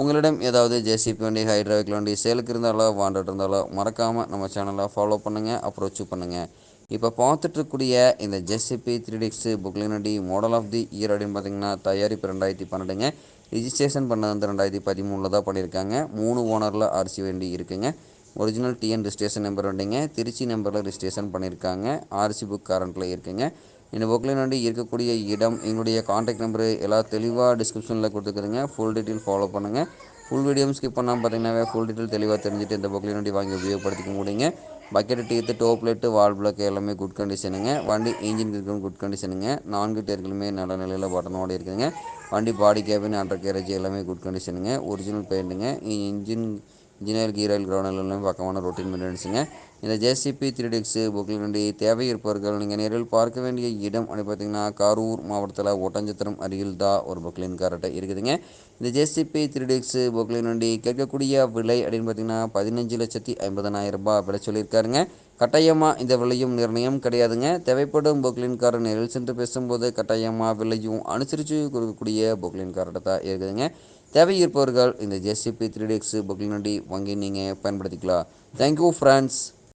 உங்களிடம் ஏதாவது ஜேசிபி வண்டி ஹைட்ராவிக் வண்டி சேலுக்கு இருந்தாலோ வாண்டட் இருந்தாலோ மறக்காமல் நம்ம சேனலை ஃபாலோ பண்ணுங்கள் அப்ரோச் பண்ணுங்கள் இப்போ பார்த்துட்ருக்கூடிய இந்த ஜேசிபி த்ரீ டிக்ஸு புக்லின் வண்டி மாடல் ஆஃப் தி இயர் அப்படின்னு பார்த்தீங்கன்னா தயாரிப்பு ரெண்டாயிரத்தி பன்னெண்டுங்க. ரிஜிஸ்ட்ரேஷன் பண்ணது வந்து ரெண்டாயிரத்தி பதிமூணில் தான் பண்ணியிருக்காங்க மூணு ஓனரில் ஆர்சி வண்டி இருக்குங்க. ஒரிஜினல் டிஎன் ரிஜிஸ்ட்ரேஷன் நம்பர் வண்டிங்க. திருச்சி நம்பரில் ரிஜிஸ்ட்ரேஷன் பண்ணியிருக்காங்க ஆர்சி புக் கரண்ட்டில் இருக்குங்க. இந்த புக்கில் வண்டி இருக்கக்கூடிய இடம் எங்களுடைய காண்டாக்ட் நம்பரு எல்லாம் தெளிவாக டிஸ்கிரிப்ஷனில் கொடுத்துக்கிறேங்க. ஃபுல் டீட்டெயில் ஃபாலோ பண்ணுங்கள் ஃபுல் வீடியோ ஸ்கிப் பண்ணாமல் பார்த்தீங்கன்னா ஃபுல் டீட்டெயில் தெளிவாக தெரிஞ்சுட்டு இந்த புக்கில் வண்டி வாங்கி உபயோகப்படுத்திக்க முடியுங்க. பக்கெட் டீத்து டோப் லைட்டு வால் பிளாக் எல்லாமே குட் கண்டிஷனுங்க வண்டி இன்ஜின் இருக்கும் குட் கண்டிஷனுங்க நான்கு டேர்களுமே நல்ல நிலையில் பட்டனோடு இருக்குதுங்க. வண்டி பாடி கேபின் அண்டர் கேரேஜ் எல்லாமே குட் கண்டிஷனுங்க ஒரிஜினல் பெயிண்ட்டுங்க இன்ஜின் இன்ஜினியர் கீரல் கிரௌண்ட் எல்லாமே பக்கமான ரொட்டீன் மெயின்டெனன்ஸுங்க இந்த ஜேசிபி த்ரீ டிக்ஸு புக்கில் வேண்டிய தேவை இருப்பவர்கள் நீங்கள் நேரில் பார்க்க வேண்டிய இடம் அப்படி பார்த்தீங்கன்னா கரூர் மாவட்டத்தில் ஒட்டஞ்சத்திரம் அருகில் தான் ஒரு புக்லின் கார்ட்டை இருக்குதுங்க. இந்த ஜேசிபி த்ரீ டிக்ஸு புக்லின் வண்டி கேட்கக்கூடிய விலை அப்படின்னு பார்த்தீங்கன்னா பதினஞ்சு லட்சத்தி ஐம்பதனாயிரம் ரூபாய் விலை சொல்லியிருக்காருங்க. கட்டாயமாக இந்த விலையும் நிர்ணயம் கிடையாதுங்க. தேவைப்படும் புக்லின் காரை நேரில் சென்று பேசும்போது கட்டாயமாக விலையும் அனுசரித்து கொடுக்கக்கூடிய புக்லின் கார்ட்டை தான் இருக்குதுங்க. தேவை இருப்பவர்கள் இந்த ஜேசிபி த்ரீ டிஎக்ஸ் புக்லின் வண்டி வாங்கி நீங்கள் பயன்படுத்திக்கலாம். Thank you friends